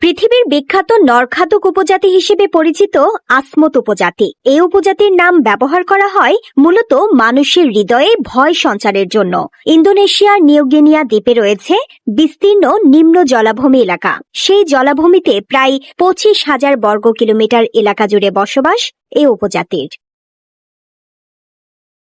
পৃথিবীর বিখ্যাত নরখাদক উপজাতি হিসেবে পরিচিত আসমত উপজাতি। এই উপজাতির নাম ব্যবহার করা হয় মূলত মানুষের হৃদয়ে ভয় সঞ্চারের জন্য। ইন্দোনেশিয়ার নিউগিনিয়া দ্বীপে রয়েছে বিস্তীর্ণ নিম্ন জলাভূমি এলাকা। সেই জলাভূমিতে প্রায় পঁচিশ হাজার বর্গ কিলোমিটার এলাকা জুড়ে বসবাস এই উপজাতির।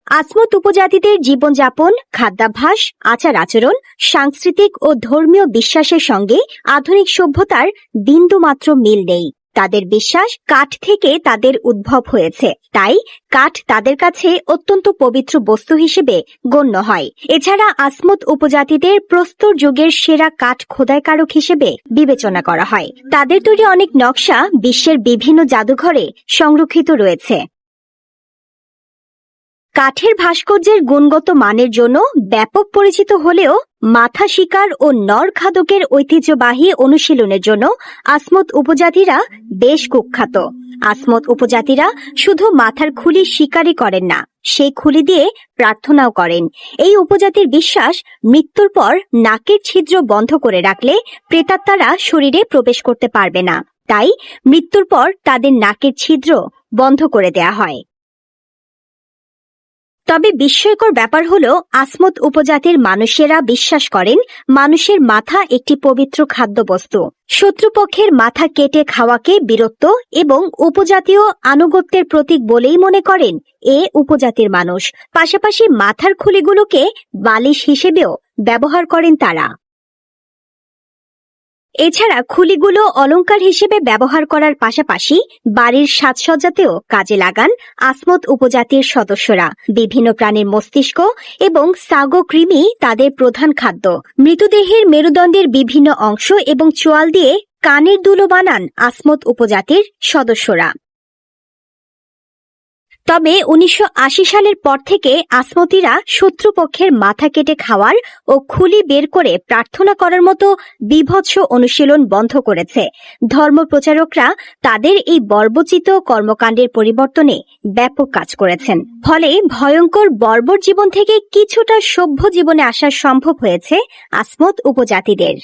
আসমত উপজাতিদের জীবনযাপন, খাদ্যাভ্যাস, আচার আচরণ, সাংস্কৃতিক ও ধর্মীয় বিশ্বাসের সঙ্গে আধুনিক সভ্যতার বিন্দুমাত্র মিল নেই। তাদের বিশ্বাস কাঠ থেকে তাদের উদ্ভব হয়েছে। তাই কাঠ তাদের কাছে অত্যন্ত পবিত্র বস্তু হিসেবে গণ্য হয়। এছাড়া আসমত উপজাতিদের প্রস্তর যুগের সেরা কাঠ খোদাইকারক হিসেবে বিবেচনা করা হয়। তাদের তৈরি অনেক নকশা বিশ্বের বিভিন্ন জাদুঘরে সংরক্ষিত রয়েছে। কাঠের ভাস্কর্যের গুণগত মানের জন্য ব্যাপক পরিচিত হলেও মাথা শিকার ও নর খাদকের ঐতিহ্যবাহী অনুশীলনের জন্য আসমত উপজাতিরা বেশ কুখ্যাত। আসমত উপজাতিরা শুধু মাথার খুলি শিকারই করেন না, সেই খুলি দিয়ে প্রার্থনাও করেন। এই উপজাতির বিশ্বাস মৃত্যুর পর নাকের ছিদ্র বন্ধ করে রাখলে প্রেতাত্মারা শরীরে প্রবেশ করতে পারবে না। তাই মৃত্যুর পর তাদের নাকের ছিদ্র বন্ধ করে দেয়া হয়। তবে বিস্ময়কর ব্যাপার হল, আসমত উপজাতির মানুষেরা বিশ্বাস করেন, মানুষের মাথা একটি পবিত্র খাদ্যবস্তু। শত্রুপক্ষের মাথা কেটে খাওয়াকে বীরত্ব এবং উপজাতীয় আনুগত্যের প্রতীক বলেই মনে করেন এ উপজাতির মানুষ। পাশাপাশি মাথার খুলিগুলোকে বালিশ হিসেবেও ব্যবহার করেন তারা। এছাড়া খুলিগুলো অলঙ্কার হিসেবে ব্যবহার করার পাশাপাশি বাড়ির সাজসজ্জাতেও কাজে লাগান আসমত উপজাতির সদস্যরা। বিভিন্ন প্রাণীর মস্তিষ্ক এবং সাগো কৃমি তাদের প্রধান খাদ্য। মৃতদেহের মেরুদণ্ডের বিভিন্ন অংশ এবং চোয়াল দিয়ে কানের দুলো বানান আসমত উপজাতির সদস্যরা। তবে উনিশশো আশি সালের পর থেকে আসমতিরা শত্রুপক্ষের মাথা কেটে খাওয়ার ও খুলি বের করে প্রার্থনা করার মতো বিভৎস অনুশীলন বন্ধ করেছে। ধর্ম প্রচারকরা তাদের এই বর্বচিত কর্মকাণ্ডের পরিবর্তনে ব্যাপক কাজ করেছেন। ফলে ভয়ঙ্কর বর্বর জীবন থেকে কিছুটা সভ্য জীবনে আসা সম্ভব হয়েছে আসমত উপজাতিদের।